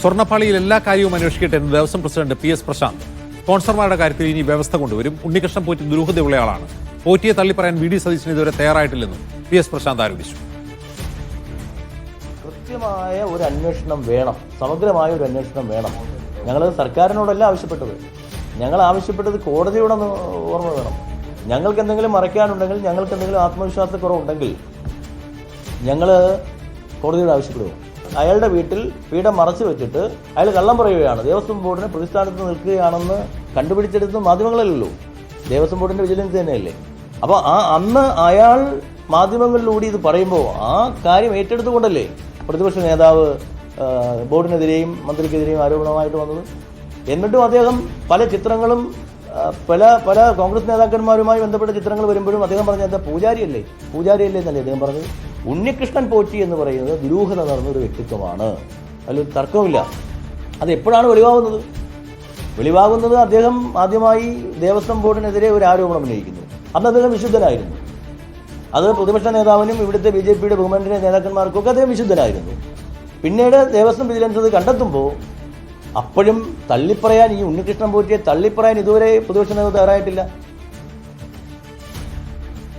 സ്വർണപ്പാളിയിൽ എല്ലാ കാര്യവും അന്വേഷിക്കട്ടെ എന്ന് Devaswom president P S Prashanth. സ്പോൺസർമാരുടെ കാര്യത്തിൽ ഇനി വ്യവസ്ഥ കൊണ്ടുവരും. ഉണ്ണികൃഷ്ണൻ പോറ്റി ദുരൂഹതയുള്ള ആളാണ് പോറ്റിയെ തള്ളിപ്പറയാൻ വി ഡി സതീശന് ഇതുവരെ തയ്യാറായിട്ടില്ലെന്നും പി എസ് പ്രശാന്ത് ആരോപിച്ചു. കൃത്യമായ ഒരു അന്വേഷണം വേണം. സമഗ്രമായ ഒരു അന്വേഷണം വേണം. ഞങ്ങൾ സർക്കാരിനോടല്ല ആവശ്യപ്പെട്ടത്. ഞങ്ങൾ ആവശ്യപ്പെട്ടത് കോടതിയോടൊന്ന് ഓർമ്മ വേണം. ഞങ്ങൾക്ക് എന്തെങ്കിലും മറയ്ക്കാനുണ്ടെങ്കിൽ ഞങ്ങൾക്ക് എന്തെങ്കിലും ആത്മവിശ്വാസക്കുറവുണ്ടെങ്കിൽ ഞങ്ങൾ കോടതിയോട് ആവശ്യപ്പെടുന്നു അയാളുടെ വീട്ടിൽ പീഠം മറച്ചു വെച്ചിട്ട് അയാൾ കള്ളം പറയുകയാണ്. ദേവസ്വം ബോർഡിനെ പ്രതിസ്ഥാനത്ത് നിൽക്കുകയാണെന്ന് കണ്ടുപിടിച്ചെടുത്ത മാധ്യമങ്ങളല്ലല്ലോ. ദേവസ്വം ബോർഡിന്റെ വിജിലൻസ് തന്നെയല്ലേ. അപ്പോൾ ആ അന്ന് അയാൾ മാധ്യമങ്ങളിലൂടെ ഇത് പറയുമ്പോൾ ആ കാര്യം ഏറ്റെടുത്തുകൊണ്ടല്ലേ പ്രതിപക്ഷ നേതാവ് ബോർഡിനെതിരെയും മന്ത്രിക്കെതിരെയും ആരോപണമായിട്ട് വന്നത്? എന്നിട്ടും അദ്ദേഹം പല ചിത്രങ്ങളും പല പല കോൺഗ്രസ് നേതാക്കന്മാരുമായി ബന്ധപ്പെട്ട ചിത്രങ്ങൾ വരുമ്പോഴും അദ്ദേഹം പറഞ്ഞ എന്താ പൂജാരിയല്ലേ? പൂജാരിയല്ലേ എന്നല്ലേ അദ്ദേഹം പറഞ്ഞത്? ഉണ്ണികൃഷ്ണൻ പോറ്റി എന്ന് പറയുന്നത് ദുരൂഹത നടന്ന ഒരു വ്യക്തിത്വമാണ്. അതിൽ തർക്കമില്ല അത് എപ്പോഴാണ് വെളിവാകുന്നത്? വെളിവാകുന്നത് അദ്ദേഹം ആദ്യമായി ദേവസ്വം ബോർഡിനെതിരെ ഒരു ആരോപണം ഉന്നയിക്കുന്നു. അന്ന് അദ്ദേഹം വിശുദ്ധനായിരുന്നു. അത് പ്രതിപക്ഷ നേതാവിനും ഇവിടുത്തെ ബി ജെ പിയുടെ ബഹുമാന്റെ നേതാക്കന്മാർക്കൊക്കെ അദ്ദേഹം വിശുദ്ധനായിരുന്നു. പിന്നീട് ദേവസ്വം വിജിലൻസ് അത് കണ്ടെത്തുമ്പോൾ അപ്പോഴും തള്ളിപ്പറയാൻ ഈ ഉണ്ണികൃഷ്ണൻ പോറ്റിയെ തള്ളിപ്പറയാൻ ഇതുവരെ പ്രതിപക്ഷ നേതാവ് തയ്യാറായിട്ടില്ല.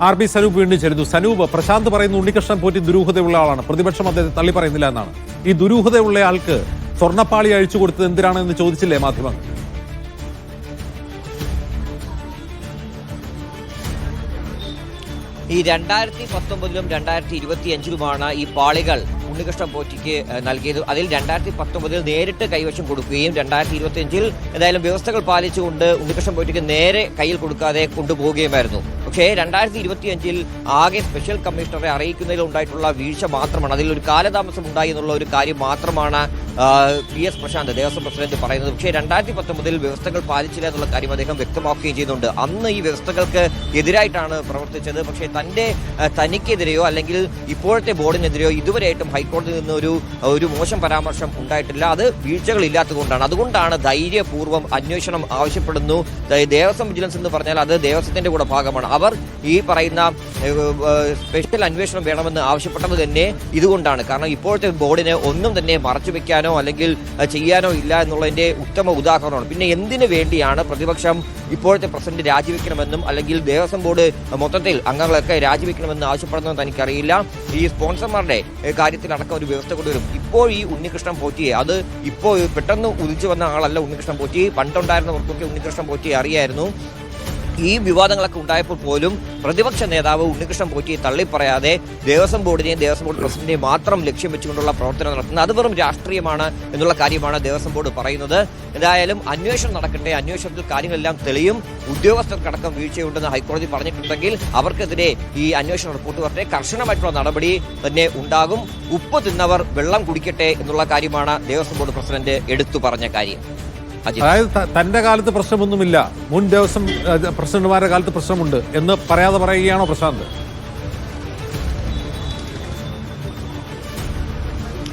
ആർ ബി സനൂപ് വീണ്ടും ചേരുന്നു. സനൂപ് പ്രശാന്ത് പറയുന്ന ഉണ്ണികൃഷ്ണൻ പോറ്റി ദുരൂഹതയുള്ള ആളാണ്. പ്രതിപക്ഷം അദ്ദേഹത്തെ തള്ളി പറയുന്നില്ല എന്നാണ്. ഈ ദുരൂഹതയുള്ള ആൾക്ക് സ്വർണപ്പാളി അഴിച്ചു കൊടുത്തത് എന്തിനാണെന്ന് ചോദിച്ചില്ലേ മാധ്യമങ്ങൾ ഈ രണ്ടായിരത്തി പത്തൊമ്പതിലും രണ്ടായിരത്തി ഇരുപത്തി അഞ്ചിലുമാണ് ഈ പാളികൾ ഉണ്ണികൃഷ്ണൻ പോറ്റിക്ക് നൽകിയത്. അതിൽ രണ്ടായിരത്തി പത്തൊമ്പതിൽ നേരിട്ട് കൈവശം കൊടുക്കുകയും രണ്ടായിരത്തി ഇരുപത്തി അഞ്ചിൽ എന്തായാലും വ്യവസ്ഥകൾ പാലിച്ചുകൊണ്ട് ഉണ്ണികൃഷ്ണൻ പോറ്റിക്ക് നേരെ കയ്യിൽ കൊടുക്കാതെ കൊണ്ടുപോവുകയുമായിരുന്നു. പക്ഷേ രണ്ടായിരത്തി ഇരുപത്തി അഞ്ചിൽ ആകെ സ്പെഷ്യൽ കമ്മീഷണറെ അറിയിക്കുന്നതിൽ ഉണ്ടായിട്ടുള്ള വീഴ്ച മാത്രമാണ്. അതിൽ ഒരു കാലതാമസം ഉണ്ടായി എന്നുള്ള ഒരു കാര്യം മാത്രമാണ് P S Prashanth Devaswom president പറയുന്നത്. പക്ഷേ രണ്ടായിരത്തി പത്തൊമ്പതിൽ വ്യവസ്ഥകൾ പാലിച്ചില്ല എന്നുള്ള കാര്യം അദ്ദേഹം വ്യക്തമാക്കുകയും ചെയ്യുന്നുണ്ട്. അന്ന് ഈ വ്യവസ്ഥകൾക്ക് എതിരായിട്ടാണ് പ്രവർത്തിച്ചത്. പക്ഷേ തന്റെ തനിക്കെതിരെയോ അല്ലെങ്കിൽ ഇപ്പോഴത്തെ ബോർഡിനെതിരെയോ ഇതുവരെയായിട്ടും ഹൈക്കോടതിയിൽ നിന്ന് ഒരു ഒരു മോശം പരാമർശം ഉണ്ടായിട്ടില്ല. അത് വീഴ്ചകൾ ഇല്ലാത്തതുകൊണ്ടാണ്. അതുകൊണ്ടാണ് ധൈര്യപൂർവം അന്വേഷണം ആവശ്യപ്പെടുന്നു. ദേവസ്വം വിജിലൻസ് എന്ന് പറഞ്ഞാൽ അത് ദേവസ്വത്തിന്റെ കൂടെ ഭാഗമാണ്. അവർ ഈ പറയുന്ന സ്പെഷ്യൽ അന്വേഷണം വേണമെന്ന് ആവശ്യപ്പെട്ടത് തന്നെ ഇതുകൊണ്ടാണ്. കാരണം ഇപ്പോഴത്തെ ബോർഡിന് ഒന്നും തന്നെ മറച്ചു വെക്കാനോ അല്ലെങ്കിൽ ചെയ്യാനോ ഇല്ല എന്നുള്ളതിന്റെ ഉത്തമ ഉദാഹരണമാണ്. പിന്നെ എന്തിനു വേണ്ടിയാണ് പ്രതിപക്ഷം ഇപ്പോഴത്തെ പ്രസിഡന്റ് രാജിവെക്കണമെന്നും അല്ലെങ്കിൽ ദേവസ്വം ബോർഡ് മൊത്തത്തിൽ അംഗങ്ങളൊക്കെ രാജിവെക്കണമെന്ന് ആവശ്യപ്പെടുന്നതെന്ന് തനിക്കറിയില്ല. ഈ സ്പോൺസർമാരുടെ കാര്യത്തിലടക്കം ഒരു വ്യവസ്ഥ കൊണ്ടുവരും. ഇപ്പോൾ ഈ ഉണ്ണികൃഷ്ണൻ പോറ്റിയെ അത് ഇപ്പോൾ പെട്ടെന്ന് ഉദിച്ചു വന്ന ആളല്ല ഉണ്ണികൃഷ്ണൻ പോറ്റി. പണ്ടുണ്ടായിരുന്നവർക്കൊക്കെ ഉണ്ണികൃഷ്ണൻ പോറ്റിയെ അറിയായിരുന്നു. ഈ വിവാദങ്ങളൊക്കെ ഉണ്ടായപ്പോൾ പോലും പ്രതിപക്ഷ നേതാവ് ഉണ്ണികൃഷ്ണൻ പോറ്റിയെ തള്ളിപ്പറയാതെ ദേവസ്വം ബോർഡിനെയും ദേവസ്വം ബോർഡ് പ്രസിഡന്റിനെയും മാത്രം ലക്ഷ്യം വെച്ചുകൊണ്ടുള്ള പ്രവർത്തനം നടത്തുന്നത്. അത് വെറും രാഷ്ട്രീയമാണ് എന്നുള്ള കാര്യമാണ് ദേവസ്വം ബോർഡ് പറയുന്നത്. എന്തായാലും അന്വേഷണം നടക്കട്ടെ. അന്വേഷണത്തിൽ കാര്യങ്ങളെല്ലാം തെളിയും. ഉദ്യോഗസ്ഥർക്കടക്കം വീഴ്ചയുണ്ടെന്ന് ഹൈക്കോടതി പറഞ്ഞിട്ടുണ്ടെങ്കിൽ അവർക്കെതിരെ ഈ അന്വേഷണ റിപ്പോർട്ട് വരട്ടെ. കർശനമായിട്ടുള്ള നടപടി തന്നെ ഉണ്ടാകും. ഉപ്പ് തിന്നവർ വെള്ളം കുടിക്കട്ടെ എന്നുള്ള കാര്യമാണ് ദേവസ്വം ബോർഡ് പ്രസിഡന്റ് എടുത്തു പറഞ്ഞ കാര്യം. അതായത് തന്റെ കാലത്ത് പ്രശ്നമൊന്നുമില്ല. മുൻ ദിവസം പ്രസിഡന്റുമാരുടെ കാലത്ത് പ്രശ്നമുണ്ട് എന്ന് പറയാതെ പറയുകയാണോ പ്രശാന്ത്?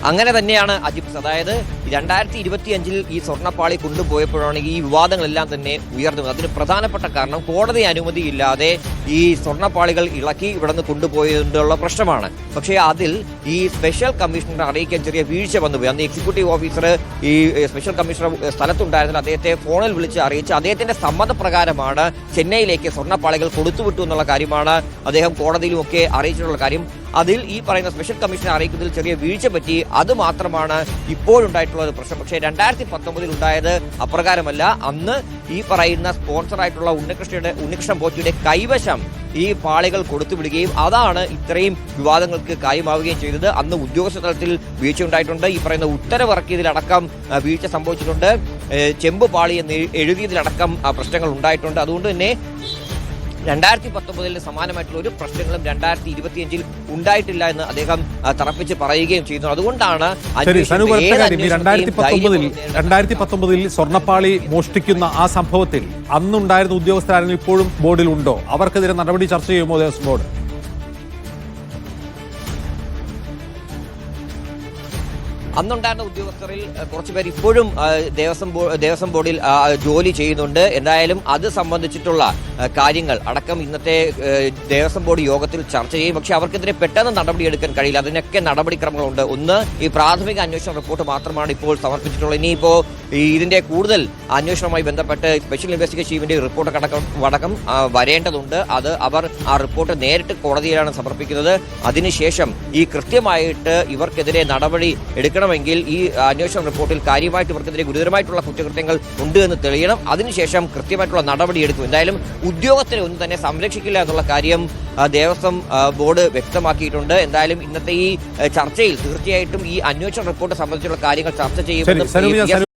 അങ്ങനെ തന്നെയാണ് അജിപ്സ് അതായത് രണ്ടായിരത്തി ഇരുപത്തി അഞ്ചിൽ ഈ സ്വർണപ്പാളി കൊണ്ടുപോയപ്പോഴാണ് ഈ വിവാദങ്ങളെല്ലാം തന്നെ ഉയർന്നത്. അതിന് പ്രധാനപ്പെട്ട കാരണം കോടതി അനുമതിയില്ലാതെ ഈ സ്വർണപ്പാളികൾ ഇളക്കി ഇവിടെ നിന്ന് കൊണ്ടുപോയതുകൊണ്ടുള്ള പ്രശ്നമാണ്. പക്ഷേ അതിൽ ഈ സ്പെഷ്യൽ കമ്മീഷണറെ അറിയിക്കാൻ ചെറിയ വീഴ്ച വന്നുപോയി. അന്ന് എക്സിക്യൂട്ടീവ് ഓഫീസർ ഈ സ്പെഷ്യൽ കമ്മീഷണർ സ്ഥലത്തുണ്ടായിരുന്ന അദ്ദേഹത്തെ ഫോണിൽ വിളിച്ച് അറിയിച്ച് അദ്ദേഹത്തിന്റെ സമ്മതപ്രകാരമാണ് ചെന്നൈയിലേക്ക് സ്വർണപ്പാളികൾ കൊടുത്തുവിട്ടു എന്നുള്ള കാര്യമാണ് അദ്ദേഹം കോടതിയിലുമൊക്കെ അറിയിച്ചിട്ടുള്ള കാര്യം. അതിൽ ഈ പറയുന്ന സ്പെഷ്യൽ കമ്മീഷനെ അറിയിക്കുന്നതിൽ ചെറിയ വീഴ്ച പറ്റി. അത് മാത്രമാണ് ഇപ്പോഴുണ്ടായിട്ടുള്ള ഒരു പ്രശ്നം. പക്ഷേ രണ്ടായിരത്തി പത്തൊമ്പതിൽ ഉണ്ടായത് അപ്രകാരമല്ല. അന്ന് ഈ പറയുന്ന സ്പോൺസർ ആയിട്ടുള്ള ഉണ്ണികൃഷ്ണയുടെ ഉണ്ണികൃഷ്ണൻ പോറ്റിയുടെ കൈവശം ഈ പാളികൾ കൊടുത്തുവിടുകയും അതാണ് ഇത്രയും വിവാദങ്ങൾക്ക് കാര്യമാവുകയും ചെയ്തത്. അന്ന് ഉദ്യോഗസ്ഥ തലത്തിൽ വീഴ്ച ഉണ്ടായിട്ടുണ്ട് ഈ പറയുന്ന ഉത്തരവിറക്കിയതിലടക്കം വീഴ്ച സംഭവിച്ചിട്ടുണ്ട്. ചെമ്പ് പാളി എന്ന് എഴു- എഴുതിയതിലടക്കം പ്രശ്നങ്ങൾ ഉണ്ടായിട്ടുണ്ട്. അതുകൊണ്ട് തന്നെ രണ്ടായിരത്തി പത്തൊമ്പതിൽ സമാനമായിട്ടുള്ള ഒരു പ്രശ്നങ്ങളും രണ്ടായിരത്തി ഇരുപത്തിയഞ്ചിൽ ഉണ്ടായിട്ടില്ല എന്ന് അദ്ദേഹം തറപ്പിച്ച് പറയുകയും ചെയ്യുന്നു. അതുകൊണ്ടാണ് രണ്ടായിരത്തി പത്തൊമ്പതിൽ രണ്ടായിരത്തി പത്തൊമ്പതിൽ സ്വർണപ്പാളി മോഷ്ടിക്കുന്ന ആ സംഭവത്തിൽ അന്നുണ്ടായിരുന്ന ഉദ്യോഗസ്ഥരായിരുന്നു ഇപ്പോഴും ബോർഡിൽ ഉണ്ടോ അവർക്കെതിരെ നടപടി ചർച്ച ചെയ്യുമോ ദേവസ്വം ബോർഡ്? അന്നുണ്ടായിരുന്ന ഉദ്യോഗസ്ഥരിൽ കുറച്ചുപേർ ഇപ്പോഴും ദേവസ്വം ദേവസ്വം ബോർഡിൽ ജോലി ചെയ്യുന്നുണ്ട്. എന്തായാലും അത് സംബന്ധിച്ചിട്ടുള്ള കാര്യങ്ങൾ അടക്കം ഇന്നത്തെ ദേവസ്വം ബോർഡ് യോഗത്തിൽ ചർച്ച ചെയ്യും. പക്ഷെ അവർക്കെതിരെ പെട്ടെന്ന് നടപടിയെടുക്കാൻ കഴിയില്ല. അതിനൊക്കെ നടപടിക്രമങ്ങളുണ്ട്. ഒന്ന് ഈ പ്രാഥമിക അന്വേഷണ റിപ്പോർട്ട് മാത്രമാണ് ഇപ്പോൾ സമർപ്പിച്ചിട്ടുള്ളത്. ഇനിയിപ്പോൾ ഇതിന്റെ കൂടുതൽ അന്വേഷണവുമായി ബന്ധപ്പെട്ട് സ്പെഷ്യൽ ഇൻവെസ്റ്റിഗേഷൻ ടീമിന്റെ റിപ്പോർട്ട് അടക്കം അടക്കം വരേണ്ടതുണ്ട്. അത് അവർ ആ റിപ്പോർട്ട് നേരിട്ട് കോടതിയിലാണ് സമർപ്പിക്കുന്നത്. അതിനുശേഷം ഈ കൃത്യമായിട്ട് ഇവർക്കെതിരെ നടപടി എടുക്കണമെങ്കിൽ ഈ അന്വേഷണ റിപ്പോർട്ടിൽ കാര്യമായിട്ട് ഇവർക്കെതിരെ ഗുരുതരമായിട്ടുള്ള കുറ്റകൃത്യങ്ങൾ ഉണ്ട് എന്ന് തെളിയണം. അതിനുശേഷം കൃത്യമായിട്ടുള്ള നടപടി എടുക്കും. എന്തായാലും ഉദ്യോഗസ്ഥരെ ഒന്നും തന്നെ സംരക്ഷിക്കില്ല എന്നുള്ള കാര്യം ദേവസ്വം ബോർഡ് വ്യക്തമാക്കിയിട്ടുണ്ട്. എന്തായാലും ഇന്നത്തെ ഈ ചർച്ചയിൽ തീർച്ചയായിട്ടും ഈ അന്വേഷണ റിപ്പോർട്ട് സംബന്ധിച്ചുള്ള കാര്യങ്ങൾ ചർച്ച ശരി